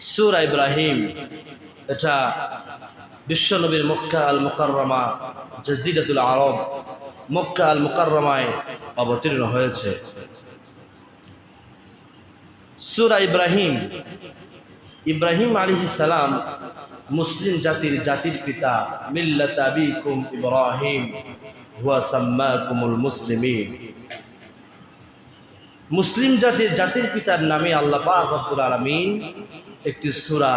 সুরা ইব্রাহিম, এটা বিশ্বনবীর মক্কা আল মুকাররমা জাজিরাতুল আরব, মক্কা আল মুকাররমায় অবতীর্ণ হয়েছে। সুরা ইব্রাহিম ইব্রাহিম আলী সালাম মুসলিম জাতির জাতির পিতা, মিল্লাত আবিকুম ইব্রাহিম, হুয়া সাম্মাকুমুল মুসলিম জাতির জাতির পিতার নামে আল্লাহ পাক রব্বুল আলামিন একটি সূরা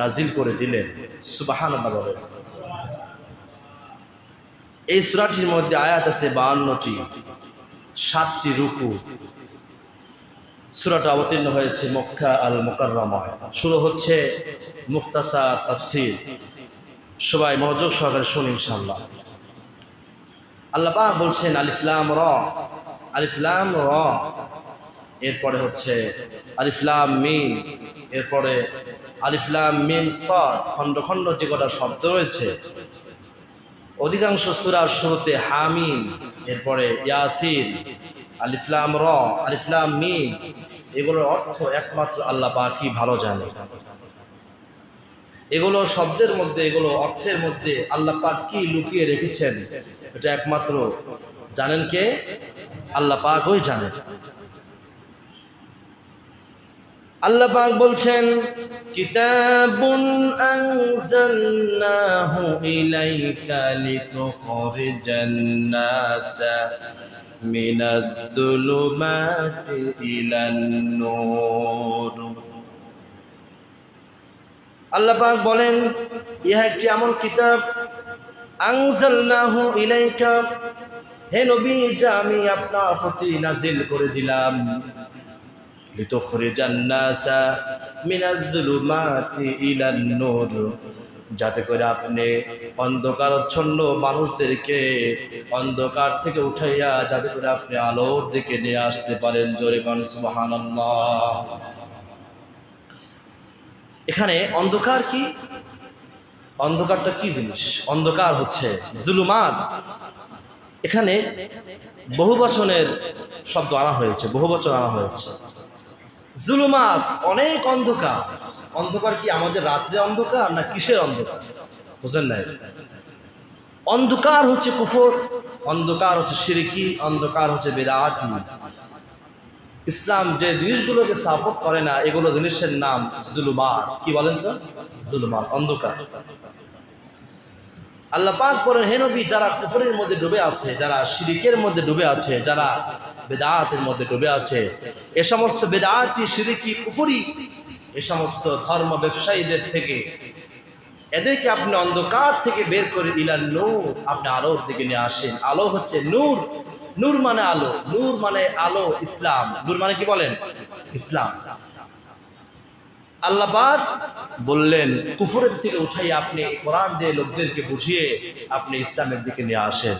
নাজিল করে দিলেন বলেন এই সূরাটির মধ্যে আয়াত আছে বাহান্নটি, সাতটি রুকু। সূরাটা অবতীর্ণ হয়েছে মক্কা আল মুকাররমায় শুরু হচ্ছে মুক্তাসা তাফসির। সবাই মনোযোগ সহকারে শুনুন ইনশাআল্লাহ। আল্লাহ বলছেন আলিফলাম র আলিফলাম র। এরপরে হচ্ছে আলিফলাম মিম, এরপরে আলিফলাম মিম সদ, খণ্ড খণ্ড যে কটা শব্দ রয়েছে। অধিকাংশ সুরার শুরুতে হামিম, এরপরে ইয়াসিন আলিফলাম র আলিফলাম মিম, এগুলোর অর্থ একমাত্র আল্লাহ পাকই ভালো জানে। এগুলো শব্দের মধ্যে, এগুলো অর্থের মধ্যে আল্লাহ পাক কি লুকিয়ে রেখেছেন? এটা একমাত্র জানেন কে? আল্লাহ পাকই জানেন। আল্লাহ পাক বলছেন, কিতাবুন আনজালনাহু ইলাইকা লিতুখরিজান নাসা মিনাদ দুলুমাতি ইলান নূর। আল্লাহ পাক বলেন, ইহা একটি এমন কিতাব, আনজালনাহু ইলাইকা, হে নবী, যা আমি আপনার প্রতি নাজিল করে দিলাম। লিতুখরিজান নাসা মিনাজ যুলুমাতি ইলান নূর। যাতে করে আপনি অন্ধকারচ্ছন্ন মানুষদেরকে অন্ধকার থেকে উঠাইয়া যাতে করে আপনি আলোর দিকে নিয়ে আসতে পারেন জোরে কান, সুবহানাল্লাহ। এখানে অন্ধকার কি? অন্ধকারটা কি জিনিস? অন্ধকার হচ্ছে জুলুমাত। এখানে বহু বচনের শব্দ আনা হয়েছে বহু বচন আনা হয়েছে। জুলুমাত, অনেক অন্ধকার। অন্ধকার কি আমাদের রাত্রে অন্ধকার না কিসের অন্ধকার? বুঝেন নাই? অন্ধকার হচ্ছে কুফর, অন্ধকার হচ্ছে সিরিকি, অন্ধকার হচ্ছে বেদাতি ইসলাম যে জিনিসগুলোকে সাপোর্ট করে না, এগুলো জিনিসের নাম জুলুমাত। কি বলেন তো? জুলুমাত, অন্ধকার। আল্লাহ পাক বলেন, হে নবী, যারা কুফরের মধ্যে ডুবে আছে, যারা শিরিকের মধ্যে ডুবে আছে, যারা বেদাতের মধ্যে ডুবে আছে। এ সমস্ত বেদাতি শিরিকি কুফরি, এ সমস্ত ধর্ম ব্যবসায়ীদের থেকে এদেরকে আপনি অন্ধকার থেকে বের করে দিলেন নূর আপনি আলোর দিকে নিয়ে আসেন। আলো হচ্ছে নূর। নূর মানে আলো। নূর মানে আলো, ইসলাম। নূর মানে কি বলেন? ইসলাম। আল্লাহবাদ বললেন, কুফরের থেকে উঠাই আপনি কোরআন দিয়ে লোকদেরকে বুঝিয়ে আপনি ইসলামের দিকে নিয়ে আসেন।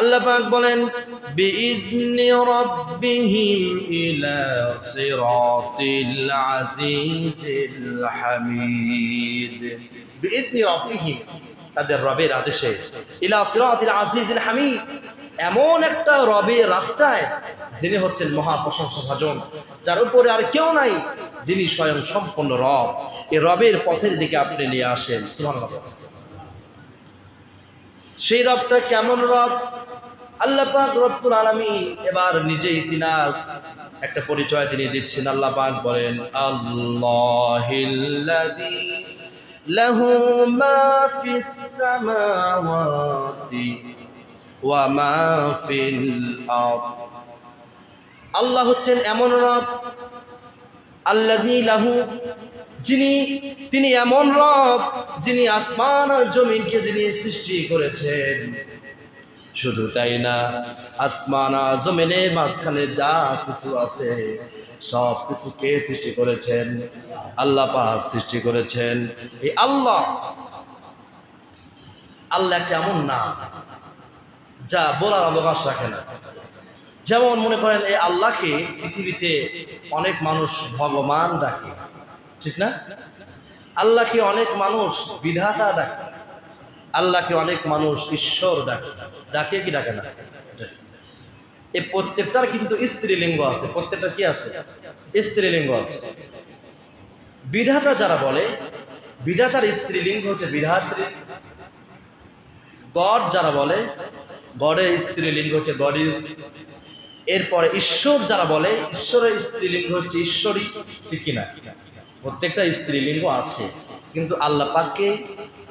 আল্লাহ পাক বলেন বিইذনি রাব্বিহিম ইলা সিরাতিল আজিজিল হামিদ। বিইذনি রাব্বিহিম তাদের রবের আদেশে, ইলা সিরাতিল আজিজিল হামিদ। এমন একটা রবের রাস্তায় যিনি হচ্ছেন মহা প্রশংসা ভাজন যার উপরে আর কেউ নাই, যিনি স্বয়ং সম্পূর্ণ রব। এই রবের পথের দিকে আপনি নিয়ে আসেন। সুবহানাল্লাহ। সেই রবটা কেমন রব? আল্লাহ পাক রব্বুল আলামিন এবার নিজেই তিনার একটা পরিচয় তিনি দিচ্ছেন। আল্লাহ পাক বলেন লাহু আল্লাহ হচ্ছেন এমন রব, আল্লাযী লাহু, যিনি, তিনি এমন রব, যিনি আসমান জমিনকে যিনি সৃষ্টি করেছেন। শুধু তাই না, আসমান আর জমিনের মাঝখানে যা কিছু আছে, সব কিছু কে সৃষ্টি করেছেন? আল্লাহ পাক সৃষ্টি করেছেন। এই আল্লাহ আল্লাহ একটা এমন না, যা বলার অবকাশ রাখে না। যেমন মনে করেন, এই আল্লাহকে পৃথিবীতে অনেক মানুষ ভগবান ডাকে, ঠিক না? আল্লাহকে অনেক মানুষ বিধাতা ডাকে। আল্লাহকে অনেক মানুষ ঈশ্বর ডাকে। ডাকে কি ডাকে না? এই প্রত্যেকটার কিন্তু স্ত্রীলিঙ্গ আছে। প্রত্যেকটা কি আছে? স্ত্রীলিঙ্গ আছে। বিধাতা যারা বলে, বিধাতার স্ত্রীলিঙ্গ হচ্ছে বিধাত্রী। গড যারা বলে, গডের স্ত্রীলিঙ্গ হচ্ছে গড এরপরে ঈশ্বর যারা বলে, ঈশ্বরের স্ত্রীলিঙ্গ হচ্ছে ঈশ্বরী ঠিক কিনা? প্রত্যেকটা স্ত্রীলিঙ্গ আছে। কিন্তু আল্লাহ পাককে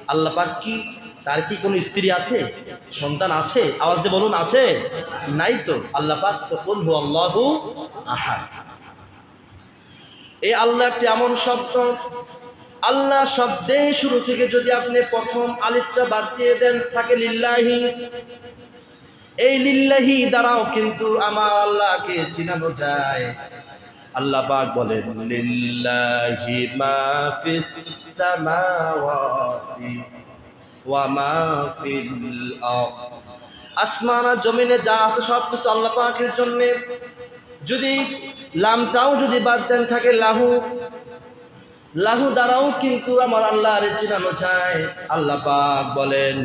আল্লাহ কি তার কি কোনো স্ত্রী আছে? সন্তান আছে? আওয়াজ দিয়ে বলুন, আছে? নাই তো। আল্লাহ পাক তো কোন হু আল্লাহু আহাদ। এই আল্লাহ একটি এমন শব্দ? আল্লাহ শব্দে শুরু থেকে যদি আপনি প্রথম আলিফটা বাদ দিয়ে দেন, থাকে লিল্লাহি। এই লিল্লাহি দ্বারাও কিন্তু আমার আল্লাহকে চিনানো যায়। আল্লাহ পাক বলেন, লিল্লাহি মা ফিস সামাওয়াতি। ওয়া মা ফিল জমিনে যা আছে সব কিছু আল্লাহ পাকের জন্য। যদি লামটাও যদি বাদ দেন থাকে লাহু। লাহু দ্বারাও কিন্তু আমার আল্লাহর চিনানো যায়। আল্লাহ পাক বলেন,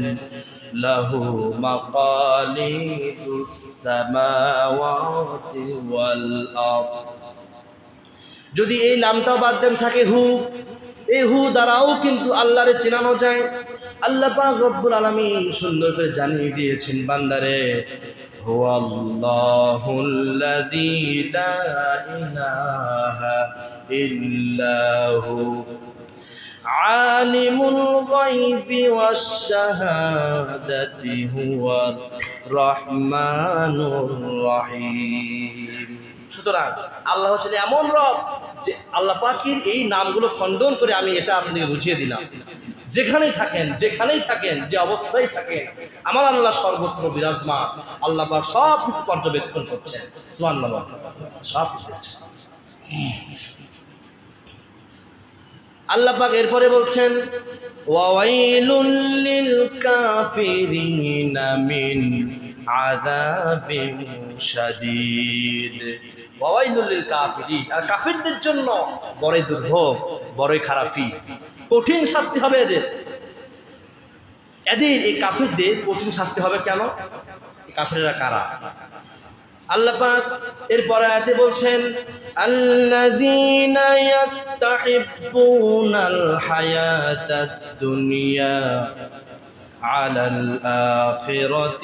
লাহু মাকালিদুস সামাওয়াতি ওয়াল আরদ। যদি এই লামটাও বাদ দেন থাকে হু এই হু দ্বারাও কিন্তু আল্লাহরে চিনানো যায়। আল্লাহ রব্বুল আলামিন সুন্দর করে জানিয়ে দিয়েছেন, বান্দারে, হুয়াল্লাহুল্লাযী লা ইলাহা ইল্লাহু আলিমুল গায়বি ওয়াশ শাহাদাতি হুয়ার রহমানুর রহিম। সুতরাং আল্লাহ হচ্ছেন এমন রব যে আল্লাহ পাখির এই নামগুলো খণ্ডন করে আমি এটা আপনাদেরকে বুঝিয়ে দিলাম। যেখানেই থাকেন যেখানেই থাকেন, যে অবস্থায় থাকেন, আমার আল্লাহ সর্বত্র বিরাজমান। আল্লাহ পাক সব কিছু পর্যবেক্ষণ করছেন। সুমান সব কিছু আল্লাহ পাক এরপরে বলছেন ওয়াইলুল লিল কাফিরিনা ওয়াইলুল লিল আর কাফিরদের জন্য বড়ই দুর্ভোগ, বড়ই খারাপি কঠিন শাস্তি হবে এদের। এদের, এই কাফিরদের কঠিন শাস্তি হবে কেন? কাফিরেরা কারা? আল্লাহ পাক এরপরে আয়াতে বলছেন, আল্লাযীনা ইস্তাহিব্বুনাল হায়াতাদ দুনিয়া على الآخرة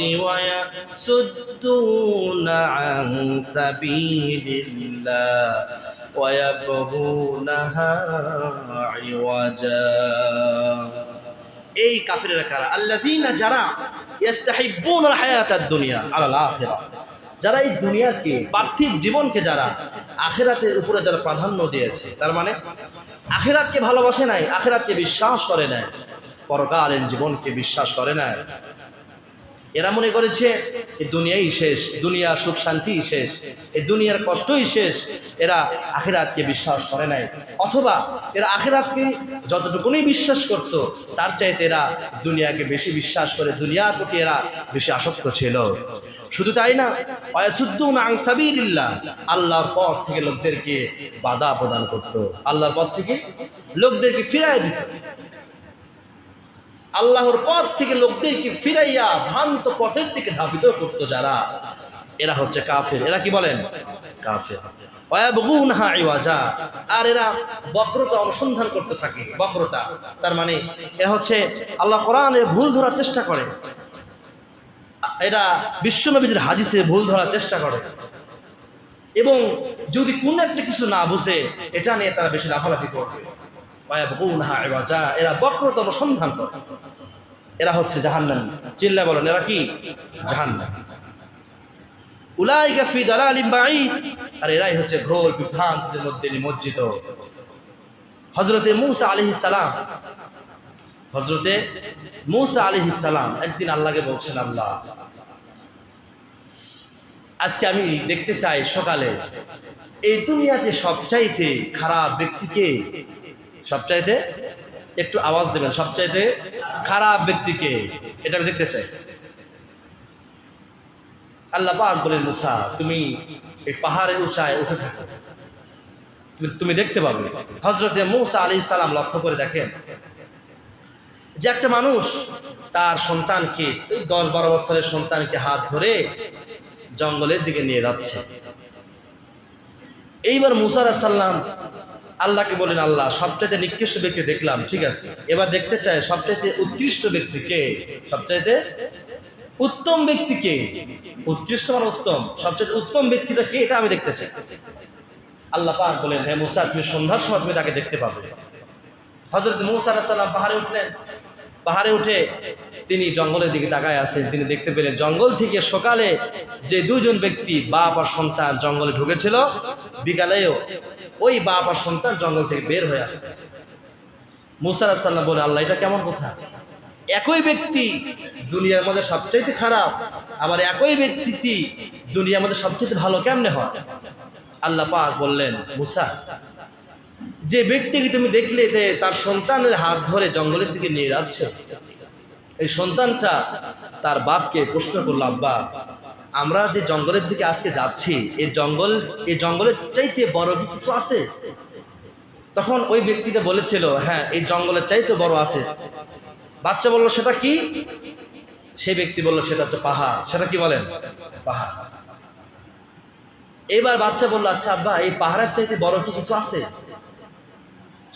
ويصدون عن سبيل الله ويبغونها عوجا এই কাফিরেরা কারা আল্লাযীনা যারা ইস্তাহিব্বুনাল হায়াতাদ দুনিয়া আলাল আখিরা যারা এই দুনিয়াকে পার্থিব জীবনকে যারা আখেরাতের উপরে যারা প্রাধান্য দিয়েছে তার মানে আখেরাতকে ভালোবাসে নাই আখেরাতকে বিশ্বাস করে নাই পরকালীন জীবনকে বিশ্বাস করে না। এরা মনে করেছে এই দুনিয়াই শেষ দুনিয়ার সুখ শান্তি শেষ এই দুনিয়ার কষ্টই শেষ, এরা আখেরাতকে বিশ্বাস করে নাই। অথবা এরা আখেরাতকে যতটুকুনি বিশ্বাস করত, তার চাইতে এরা দুনিয়াকে বেশি বিশ্বাস করে, দুনিয়ার প্রতি এরা বেশি আসক্ত ছিল। শুধু তাই না অয়াসুদ্দুন আংসাবিল্লাহ আল্লাহর পথ থেকে লোকদেরকে বাধা প্রদান করত। আল্লাহর পথ থেকে লোকদেরকে ফিরাই দিত। আল্লাহর পথ থেকে লোকদেরকে ফিরাইয়া ভ্রান্ত পথের দিকে ধাবিত করতো যারা। এরা হচ্ছে কাফের। এরা কি বলেন? কাফের। আর এরা বক্রতা অনুসন্ধান করতে থাকে, বক্রতা। তার মানে এরা হচ্ছে আল্লাহ কোরআনের ভুল ধরার চেষ্টা করে। এরা বিশ্বনবীদের হাদিসে ভুল ধরার চেষ্টা করে। এবং যদি কোন একটা কিছু না বুঝে, এটা নিয়ে তারা বেশি লাফালাফি করবে। এরা বক্রতা অনুসন্ধান করে। এরা হচ্ছে জাহান্নাম। চিল্লা বলেন, এরা কি? জাহান্নাম। উলাইকা ফি দালালিম বাঈদ। আর এরাই হচ্ছে ঘোর বিভ্রান্তির মধ্যে নিমজ্জিত। হযরতে মূসা আলাইহিস সালাম। হযরতে মূসা আলাইহিস সালাম, একদিন আল্লাহকে বলছেন, আল্লাহ, আজকে আমি দেখতে চাই সকালে, এই দুনিয়াতে সবচাইতে খারাপ ব্যক্তিকে সবচাইতে একটু আওয়াজ দেবেন, সবচাইতে খারাপ ব্যক্তিকে এটা আমি দেখতে চাই। আল্লাহ বলেন, মুসা, তুমি এই পাহাড়ের উঁচায় উঠে থাকো। তুমি দেখতে পাবে। হজরতে মুসা আলী সালাম লক্ষ্য করে দেখেন যে একটা মানুষ তার সন্তানকে, এই দশ বারো বছরের সন্তানকে হাত ধরে জঙ্গলের দিকে নিয়ে যাচ্ছে। এইবার মুসার সাল্লাম আল্লাহকে বলেন আল্লাহ, সবচাইতে নিকৃষ্ট ব্যক্তি দেখলাম, ঠিক আছে। এবার দেখতে চাই সবচাইতে উৎকৃষ্ট ব্যক্তি কে? সবচাইতে উত্তম ব্যক্তি কে? উৎকৃষ্ট মানে উত্তম। সবচেয়ে উত্তম ব্যক্তিটা কে? এটা আমি দেখতে চাই। আল্লাহ পাক বলেন হ্যাঁ মুসা, তুমি সন্ধ্যার সময় তুমি তাকে দেখতে পাবে। হজরত মুসা সাল্লাম পাহাড়ে উঠলেন। পাহাড়ে উঠে তিনি জঙ্গলের দিকে তাকায় আছেন। তিনি দেখতে পেলেন জঙ্গল থেকে সকালে যে দুজন ব্যক্তি বাপ আর সন্তান জঙ্গলে ঢুকেছিল, বিকালেও ওই বাপ আর সন্তান জঙ্গল থেকে বের হয়ে আসছে। মুসা সাল্লাম বলে, আল্লাহ, এটা কেমন কথা? একই ব্যক্তি দুনিয়ার মধ্যে সবচাইতে খারাপ, আবার একই ব্যক্তি দুনিয়ার মধ্যে সবচেয়ে ভালো কেমনে হয়? আল্লাহ পাক বললেন, মুসা যে ব্যক্তিকে তুমি দেখলে যে তার সন্তানের হাত ধরে জঙ্গলের দিকে নিয়ে যাচ্ছে, এই সন্তানটা তার বাপকে প্রশ্ন করল, আব্বা, আমরা যে জঙ্গলের দিকে আজকে যাচ্ছি এই জঙ্গল এই জঙ্গলের চাইতে বড় কিছু আছে? তখন ওই ব্যক্তিটা বলেছিল হ্যাঁ এই জঙ্গলের চাইতে বড় আছে। বাচ্চা বলল, সেটা কি? সেই ব্যক্তি বলল, সেটা হচ্ছে পাহাড়। সেটা কি বলেন? পাহাড়। এবার বাচ্চা বলল আচ্ছা আব্বা, এই পাহাড়ের চাইতে বড় কি কিছু আছে?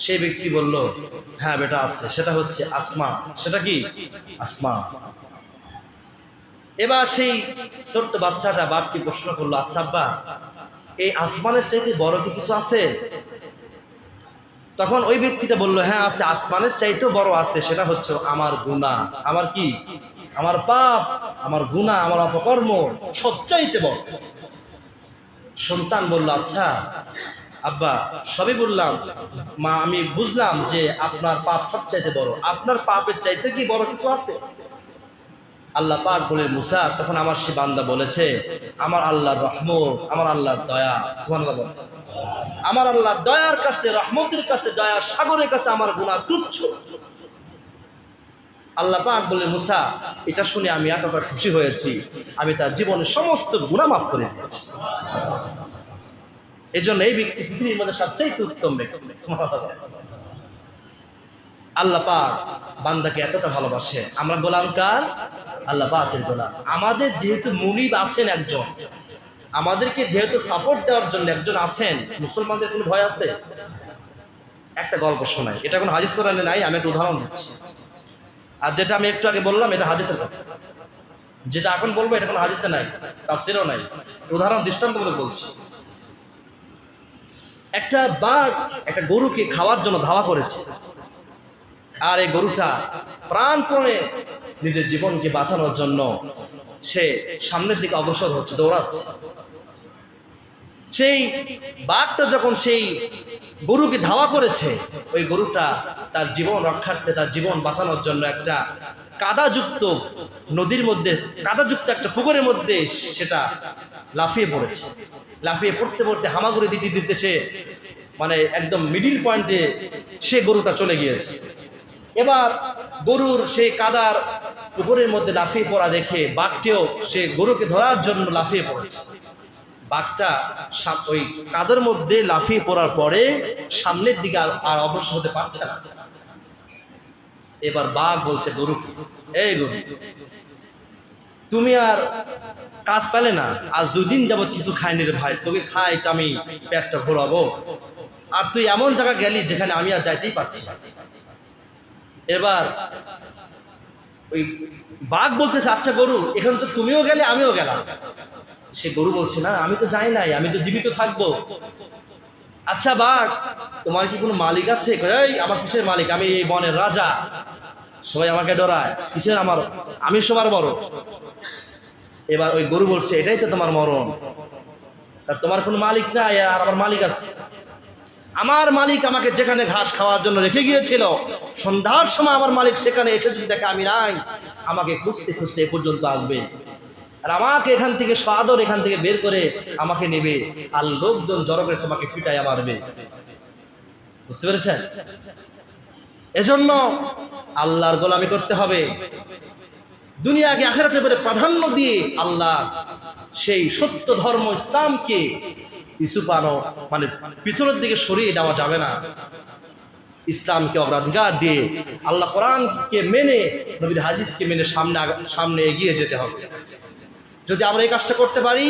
সেই ব্যক্তি বলল হ্যাঁ বেটা আছে, সেটা হচ্ছে আসমা। সেটা কি? আসমা। এবার সেই ছোট্ট বাচ্চাটা বাপকে প্রশ্ন করল আচ্ছা আব্বা, এই আসমানের চাইতে বড় কি কিছু আছে? তখন ওই ব্যক্তিটা বলল হ্যাঁ আছে, আসমানের চাইতেও বড় আছে, সেটা হচ্ছে আমার গুণা। আমার কি? আমার পাপ, আমার গুণা, আমার অপকর্ম, সবচাইতে বড়। সন্তান বলল আচ্ছা আব্বা, সবই বললাম। মা, আমি বুঝলাম যে আপনার পাপ সবচাইতে বড়। আপনার পাপের চাইতে কি বড় কিছু আছে? আল্লাহ পাক বলে মুসা, তখন আমার সে বান্দা বলেছে, আমার আল্লাহর রহমত, আমার আল্লাহর দয়া। আমার আল্লাহ দয়ার কাছে, রহমতের কাছে, দয়া সাগরের কাছে আমার গুণা তুচ্ছ। আল্লাহ পাক বলে মুসা, এটা শুনে আমি এতটা খুশি হয়েছি। আমি তার জীবনের সমস্ত গুণা মাফ করে দিয়েছি। এই জন্য এই ব্যক্তি পৃথিবীর মধ্যে সবচাইতে উত্তম ব্যক্তি। আল্লাহ পাক বান্দাকে এতটা ভালোবাসে। আমরা গোলাম কার? আল্লাহ পাকের গোলাম। আমাদের যেহেতু মুনিব আছেন একজন, আমাদেরকে যেহেতু সাপোর্ট দেওয়ার জন্য একজন আছেন, মুসলমানদের কোনো ভয় আছে? একটা গল্প শোনায় এটা কোনো হাদিস কোরআনে নাই, আমি একটা উদাহরণ দিচ্ছি। আর যেটা আমি একটু আগে বললাম, এটা হাদিসের কথা যেটা এখন বলব, এটা কোনো হাদিসে নাই, তাফসিরও নাই। উদাহরণ দৃষ্টান্তমূলক বলছি। একটা বাঘ একটা গরুকে খাওয়ার জন্য ধাওয়া করেছে। আর এই গরুটা প্রাণপণে নিজের জীবনকে বাঁচানোর জন্য সে সামনের দিকে অগ্রসর হচ্ছে, দৌড়াচ্ছে। সেই বাঘটা যখন সেই গরুকে ধাওয়া করেছে, ওই গরুটা তার জীবন রক্ষার্থে, তার জীবন বাঁচানোর জন্য একটা কাদাযুক্ত নদীর মধ্যে, কাদাযুক্ত একটা পুকুরের মধ্যে সেটা লাফিয়ে পড়েছে। লাফিয়ে পড়তে পড়তে হামাগুড়ি দিতে দিতে সে মানে একদম মিডিল পয়েন্টে সে গরুটা চলে গিয়েছে। এবার গরুর সেই কাদার পুকুরের মধ্যে লাফিয়ে পড়া দেখে বাঘটিও সে গরুকে ধরার জন্য লাফিয়ে পড়েছে। বাঘটা ওই কাদের মধ্যে লাফিয়ে পড়ার পরে সামনের দিকে আর- অগ্রসর হতে পারছে না। এবার বাঘ বলছে, গরু এই গরু। তুমি আর কাজ পেলে না। আজ দুই দিন যাবত কিছু খাইনি রে ভাই। তোকে খাই, তো আমি পেটটা ঘোরাবো আর তুই এমন জায়গা গেলি যেখানে আমি আর যাইতেই পারছি না। এবার ওই বাঘ বলতেছে আচ্ছা গরু, এখানে তো তুমিও গেলে, আমিও গেলাম। সে গরু বলছে, না, আমি তো যাই নাই, আমি তো জীবিত থাকব। আচ্ছা বাঘ, তোমার কি কোনো মালিক আছে? আমার কিসের মালিক? আমি এই বনের রাজা। সবাই আমাকে ডরায়। কিসের আমার? আমি সবার বড়। এবার ওই গরু বলছে, এটাই তো তোমার মরণ। আর তোমার কোনো মালিক নাই, আর আমার মালিক আছে। আমার মালিক আমাকে যেখানে ঘাস খাওয়ার জন্য রেখে গিয়েছিল, সন্ধ্যার সময় আমার মালিক সেখানে এসে যদি দেখে আমি নাই, আমাকে খুঁজতে খুঁজতে এ পর্যন্ত আসবে। আর আমাকে এখান থেকে সাদর এখান থেকে বের করে আমাকে নেবে। আর লোকজন জড়ো করে তোমাকে পিটাইয়া মারবে। বুঝতে পেরেছেন? এজন্য আল্লাহর গোলামি করতে হবে। দুনিয়াকে আখেরাতে পেরে প্রাধান্য দিয়ে আল্লাহ সেই সত্য ধর্ম ইসলামকে পিছু পানো মানে পিছনের দিকে সরিয়ে দেওয়া যাবে না। ইসলামকে অগ্রাধিকার দিয়ে আল্লাহ কোরআনকে মেনে, নবীর হাদিসকে মেনে সামনে সামনে এগিয়ে যেতে হবে। যদি আমরা এই কাজটা করতে পারি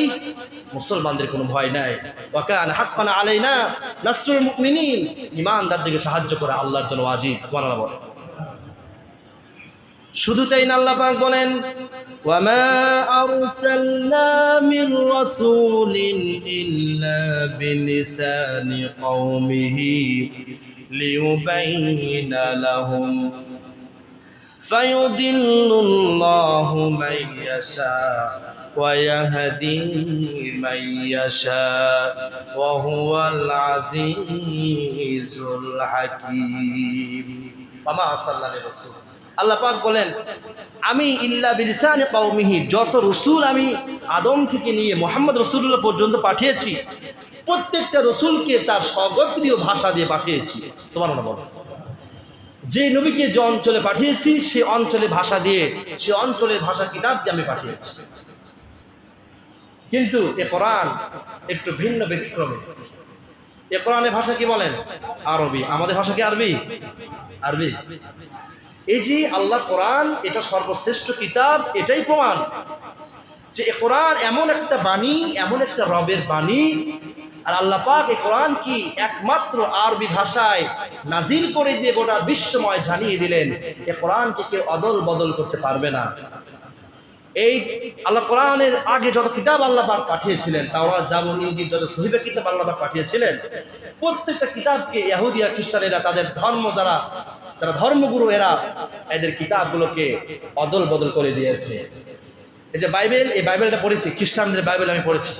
মুসলমানদের কোনো ভয় নাই ওয়াকান হাক্কানা আলাইনা নাসরুল মুমিনিন ইমানদারদেরকে সাহায্য করে আল্লাহর জন্য ওয়াজিব সুবহানাল্লাহ বলে শুধু তাই না আল্লাহ পাক বলেন ওয়ামা আরসালনা মির রাসূলিন ইল্লা বিলিসানি কওমিহি লিয়ুবাইয়িনা লাহুম فيضل الله من يشاء ويهدي من يشاء وهو العزيز الحكيم وما أرسلنا من رسول আল্লাহ পাক বলেন আমি ইল্লা বিলিসানি কওমিহি যত রসুল আমি আদম থেকে নিয়ে মোহাম্মদ রসুল্লাহ পর্যন্ত পাঠিয়েছি প্রত্যেকটা রসুলকে তার স্বগোত্রীয় ভাষা দিয়ে পাঠিয়েছি সুবহানাল্লাহ বলেন যে নবীকে যে অঞ্চলে পাঠিয়েছি সে অঞ্চলে ভাষা দিয়ে সে অঞ্চলের ভাষা কিতাব দিয়ে আমি পাঠিয়েছি কিন্তু এ কোরআন একটু ভিন্ন ব্যতিক্রমে। এ কোরআনের ভাষা কি বলেন? আরবি। আমাদের ভাষা কি আরবি? আরবি। এই যে আল্লাহ কোরআন এটা সর্বশ্রেষ্ঠ কিতাব এটাই প্রমাণ যে এ কোরআন এমন একটা বাণী এমন একটা রবের বাণী আর আল্লাহ পাক এ কোরআন কি একমাত্র আরবি ভাষায় নাজিল করে দিয়ে গোটা বিশ্বময় জানিয়ে দিলেন এ কোরআনকে কেউ অদল বদল করতে পারবে না। এই আল্লাহ কোরআনের আগে যত কিতাব আল্লাহ পাঠিয়েছিলেন তাওরা যেমন ইঙ্গিত যত সহিবে কিতাব আল্লাহ পাঠিয়েছিলেন, প্রত্যেকটা কিতাবকে ইহুদিয়া খ্রিস্টানেরা, তাদের ধর্ম দ্বারা তারা ধর্মগুরু এরা, এদের কিতাবগুলোকে অদল বদল করে দিয়েছে। এই যে বাইবেল, এই বাইবেলটা পড়েছি, খ্রিস্টানদের বাইবেল আমি পড়েছি।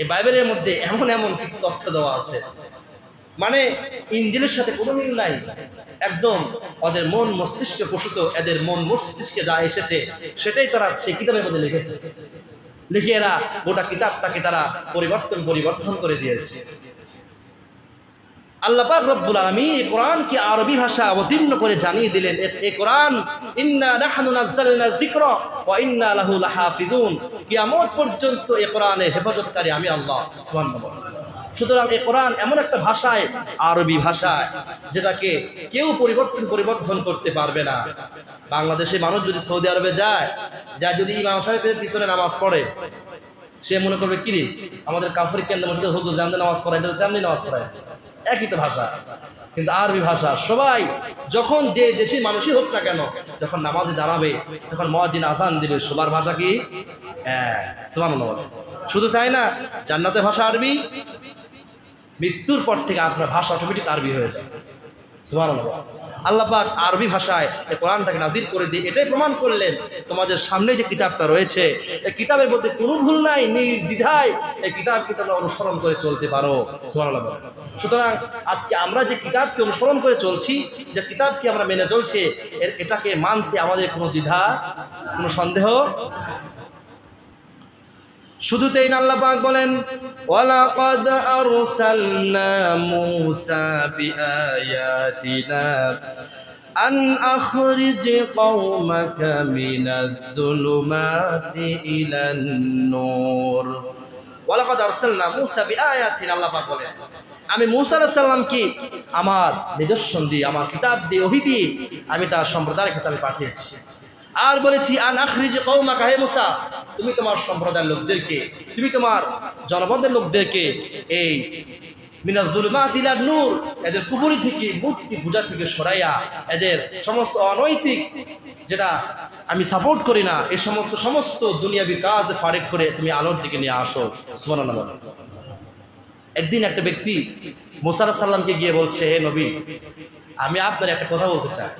এই বাইবেলের মধ্যে এমন এমন কিছু তথ্য দেওয়া আছে। মানে ইঞ্জিনের সাথে কোনো মিল নাই। একদম ওদের মন মস্তিষ্কে প্রসূত এদের মন মস্তিষ্কে যা এসেছে, সেটাই তারা সেই কিতাবের মধ্যে লিখেছে। লিখে এরা গোটা কিতাবটাকে তারা পরিবর্তন পরিবর্তন করে দিয়েছে। আল্লাহ পাক রব্বুল আলামিন এই কোরআনকে আরবি ভাষা অবতীর্ণ করে জানিয়ে দিলেন, এ- কোরআন কিয়ামত পর্যন্ত এই কোরআনের হেফাজতকারী আমি আল্লাহ, সুবহানাল্লাহ। সুতরাং এই কোরআন এমন একটা ভাষায়, আরবি ভাষায়, যেটাকে কেউ পরিবর্তন পরিবর্তন করতে পারবে না। বাংলাদেশে মানুষ যদি সৌদি আরবে যায় যা যদি ইমাম সাহেবের পিছনে নামাজ পড়ে, সে মনে করবে, কিরে, আমাদের কাফরি কেন্দ্র মসজিদে হুজুর জানতে নামাজ পড়ায়, এটা তেমনি নামাজ পড়ায়। একই তো ভাষা, কিন্তু আরবি ভাষা, সবাই যখন যে দেশের মানুষই হোক না কেন, যখন নামাজে দাঁড়াবে তখন মহাদিন আসান দিবে, সবার ভাষা কি? হ্যাঁ বলে। শুধু তাই না জান্নাতের ভাষা আরবি, মৃত্যুর পর থেকে আপনার ভাষা অটোমেটিক আরবি হয়ে যায়। আল্লাহ আরবি ভাষায় এই কোরআনটাকে নাজির করে দিয়ে এটাই প্রমাণ করলেন, তোমাদের সামনে যে কিতাবটা রয়েছে, এই কিতাবের মধ্যে কোনো ভুল নাই, নির্দ্বিধায় এই কিতাবকে তোমরা অনুসরণ করে চলতে পারো। সুতরাং আজকে আমরা যে কিতাবকে অনুসরণ করে চলছি, যে কিতাবকে আমরা মেনে চলছে, এর এটাকে মানতে আমাদের কোনো দ্বিধা, কোনো সন্দেহ শুধু তাই আল্লাহ পাক বলেন, ওয়ালাকাদ আরসালনা মূসা বিআয়াতিনা আন আখরিজ কওমাকা মিনাজ-যুলুমাতি ইলান নূর। ওয়ালাকাদ আল্লাহ বলেন, আমি মূসা আলাইহিস সালামকে আমার নিদর্শন দিয়ে, আমার কিতাব দিয়ে, ওহী দিয়ে আমি তার সম্প্রদায়ের কাছে আমি পাঠিয়েছি। আর বলেছি আন আখরিজ কওমাকা, হে মুসা, তুমি তোমার সম্প্রদায়ের লোকদেরকে, তুমি তোমার জনপদের লোকদেরকে এই মিনাজ যুলুমাত ইলা নূর, এদের কুপুরি থেকে, মূর্তি পূজা থেকে সরাইয়া, এদের সমস্ত অনৈতিক যেটা আমি সাপোর্ট করি না, এই সমস্ত সমস্ত দুনিয়াবি কাজ ফারেক করে তুমি আলোর দিকে নিয়ে আসো। সুবহানাল্লাহ একদিন একটা ব্যক্তি মুসার সাল্লামকে গিয়ে বলছে, হে নবী, আমি আপনার একটা কথা বলতে চাই।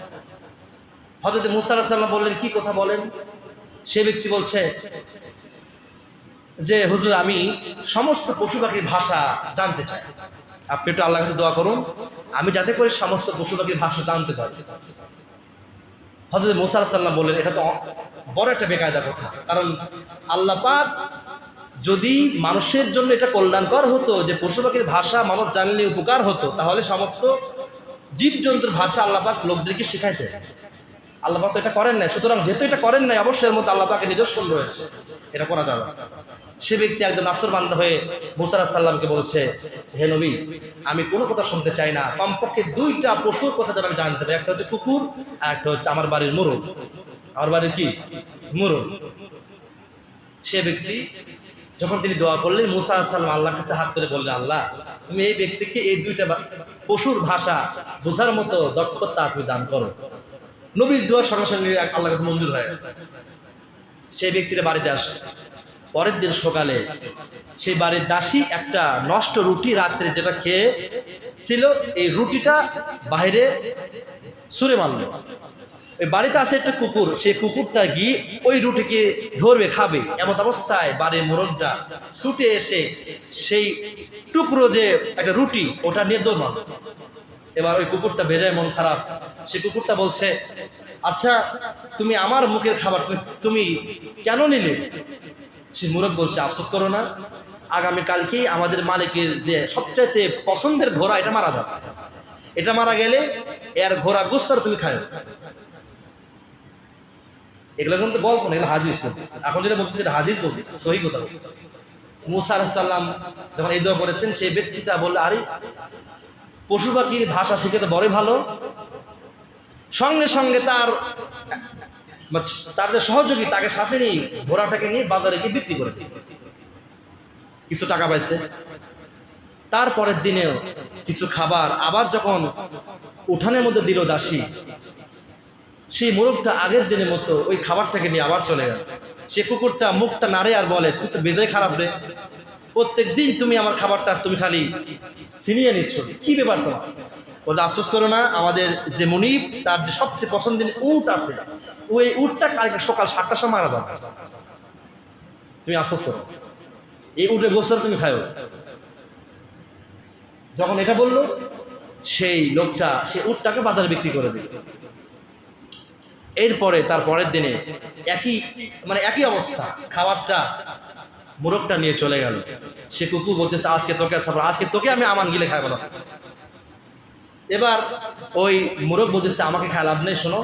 হজরত মুসা সাল্লাম বললেন, কি কথা বলেন? সে ব্যক্তি বলছে যে, হুজুর, আমি সমস্ত পশু পাখির ভাষা জানতে চাই। আপনি একটু আল্লাহ কাছে দোয়া করুন। আমি যাতে করে সমস্ত পশু পাখির ভাষা জানতে পারি। হজরত মুসা সাল্লাম বললেন, এটা তো বড় একটা বেকায়দা কথা। কারণ আল্লাহ পাক যদি মানুষের জন্য এটা কল্যাণকর হতো, যে পশু পাখির ভাষা মানুষ জানলে উপকার হতো, তাহলে সমস্ত জীবজন্তুর ভাষা আল্লাহ পাক লোকদেরকে শেখাইতে আল্লাহ তো এটা করেন নাই। সুতরাং যেহেতু এটা করেন নাই, অবশ্যই এর মধ্যে আল্লাহ পাকের নিদর্শন রয়েছে। এটা করা যাবে সে ব্যক্তি একজন নাসর বান্ধা হয়ে মুসারা সাল্লামকে বলছে, হে নবী, আমি কোনো কথা শুনতে চাই না। কমপক্ষে দুইটা পশুর কথা যেন আমি জানতে পারি। একটা হচ্ছে কুকুর আর একটা হচ্ছে আমার বাড়ির মুরগ। আমার বাড়ির কি? মুরগ। সে ব্যক্তি যখন তিনি দোয়া করলেন, মুসা আসসালাম আল্লাহর কাছে হাত ধরে বললেন, আল্লাহ, তুমি এই ব্যক্তিকে এই দুইটা পশুর ভাষা বোঝার মতো দক্ষতা তুমি দান করো। নবীর দোয়ার সঙ্গে সঙ্গে আল্লাহ কাছে মঞ্জুর হয়ে গেছে। সেই ব্যক্তিটা বাড়িতে আসে। পরের দিন সকালে সেই বাড়ির দাসী একটা নষ্ট রুটি রাত্রে যেটা খেয়ে ছিল, এই রুটিটা বাইরে সুরে মারল। ওই বাড়িতে আছে একটা কুকুর, সেই কুকুরটা গিয়ে ওই রুটিকে ধরবে, খাবে। এমন অবস্থায় বাড়ির মোরগটা ছুটে এসে সেই টুকরো যে একটা রুটি, ওটা নিয়ে দৌড়। এবার ওই কুকুরটা বেজায় মন খারাপ। সে কুকুরটা বলছে আচ্ছা তুমি আমার মুখের খাবার তুমি- কেন নিলে? সে মুরব বলছে, আফসোস করো না আগামী কালকেই আমাদের মালিকের যে সবচাইতে পছন্দের ঘোড়া, এটা মারা যাবে। এটা মারা গেলে এর ঘোড়া গোস্তার তুমি খায় এগুলো কিন্তু বলব না এগুলো হাদিস বলতেছে। এখন যেটা বলতেছে, এটা হাদিস বলতেছে, সহি কথা আলাহিসাল্লাম যখন এই দোয়া করেছেন, সেই ব্যক্তিটা বললে, আরে পশু পাখির ভাষা শিখে তো বড়ই ভালো। সঙ্গে সঙ্গে তার তার সহযোগী, তাকে সাথে নিয়ে ঘোড়াটাকে নিয়ে বাজারে গিয়ে বিক্রি করে দিল। কিছু টাকা পাইছে। তারপরের দিনেও কিছু খাবার আবার যখন উঠানের মধ্যে দিল দাসী, সেই মোরগটা আগের দিনের মতো ওই খাবারটাকে নিয়ে আবার চলে গেল। সে কুকুরটা মুখটা নাড়ে আর বলে, তুই তো বেজায় খারাপ রে। প্রত্যেক দিন তুমি আমার খাবারটা তুমি খালি ছিনিয়ে নিচ্ছ। কি ব্যাপার তোমার? বলতে আফসোস করো না, আমাদের যে মনিব, তার যে সবচেয়ে পছন্দের উট আছে, ওই উটটা কালকে সকাল সাতটার সময় মারা যাবে। তুমি আফসোস করো। এই উটের গোস্তর তুমি খাও যখন এটা বলল, সেই লোকটা সে উটটাকে বাজারে বিক্রি করে দিল। এরপরে তার পরের দিনে একই মানে একই অবস্থা, খাবারটা মোরগটা নিয়ে চলে গেল। সে কুকুর বলতেছে, আজকে তোকে আজকে তোকে আমি আমান গিলে খাই না। এবার ওই মোরগ বলতেছে, আমাকে খায় লাভ নেই, শোনো।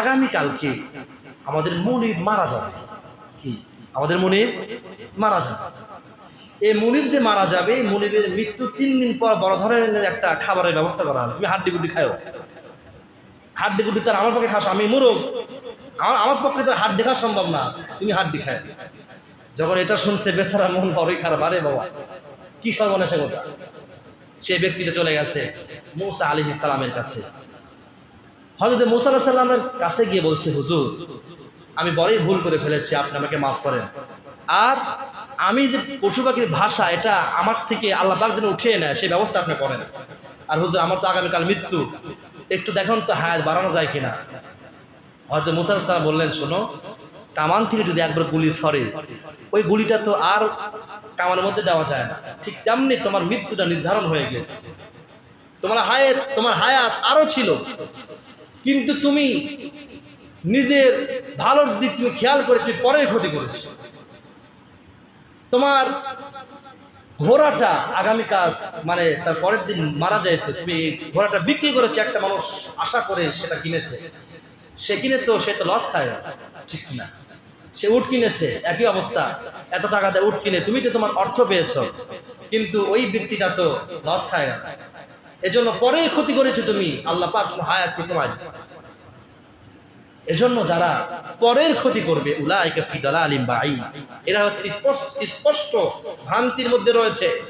আগামীকালকে আমাদের মনির মারা যাবে? কি? আমাদের মনির মারা যাবে। এই মুনির যে মারা যাবে মুনিরের মৃত্যু তিন দিন পর বড় ধরনের একটা খাবারের ব্যবস্থা করা হবে। তুমি হাড্ডি গুড্ডি খাও হাড্ডি গুড্ডি তার আমার পক্ষে খাস, আমি মুরগ। আমার আমার পক্ষে তো হাত দেখা সম্ভব না। তুমি হাড্ডি খায়। যখন এটা শুনছে, বেচারা মন বড়ই খারাপ। আরে বাবা, কি সর্বনাশে কথা। সে ব্যক্তিটা চলে গেছে মৌসা আলী ইসলামের কাছে। হজরত মৌসা আলাহ সাল্লামের কাছে গিয়ে বলছে, হুজুর, আমি বড়ই ভুল করে ফেলেছি, আপনি আমাকে মাফ করেন। আর আমি যে পশু পাখির ভাষা, এটা আমার থেকে আল্লাহ পাক যেন উঠিয়ে নেয়, সেই ব্যবস্থা আপনি করেন। আর হুজুর, আমার তো আগামীকাল মৃত্যু। একটু দেখুন তো হায়াত বাড়ানো যায় কিনা? হয়তো মুসার সাহেব বললেন, শোনো কামান থেকে যদি একবার গুলি সরে, ওই গুলিটা তো আর কামানের মধ্যে দেওয়া যায় না। ঠিক তেমনি তোমার মৃত্যুটা নির্ধারণ হয়ে গেছে। তোমার হায়াত তোমার হায়াত আরও ছিল। কিন্তু তুমি নিজের ভালোর দিক তুমি খেয়াল করে তুমি পরের ক্ষতি করেছ। তোমার ঘোড়াটা আগামীকাল মানে তার পরের দিন মারা যায় তো তুমি ঘোড়াটা বিক্রি করেছে, একটা মানুষ আশা করে সেটা কিনেছে। সে কিনে তো সে তো লস খায়। ঠিক না। সে উট কিনেছে, একই অবস্থা। এত টাকা দিয়ে উট কিনে, তুমি তো তোমার অর্থ পেয়েছ। কিন্তু ওই ব্যক্তিটা তো লস খায় না। এজন্য পরে ক্ষতি করেছ তুমি। আল্লাহ পাক তোমার হায়াতকে দিচ্ছে এজন্য যারা পরের ক্ষতি করবে, উলাইকা ফিদালা আলিম বাই এরা হচ্ছে স্পষ্ট- ভ্রান্তির মধ্যে রয়েছে।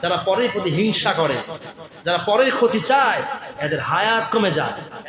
যারা পরের প্রতি হিংসা করে, যারা পরের ক্ষতি চায়, এদের হায়াত কমে যায়।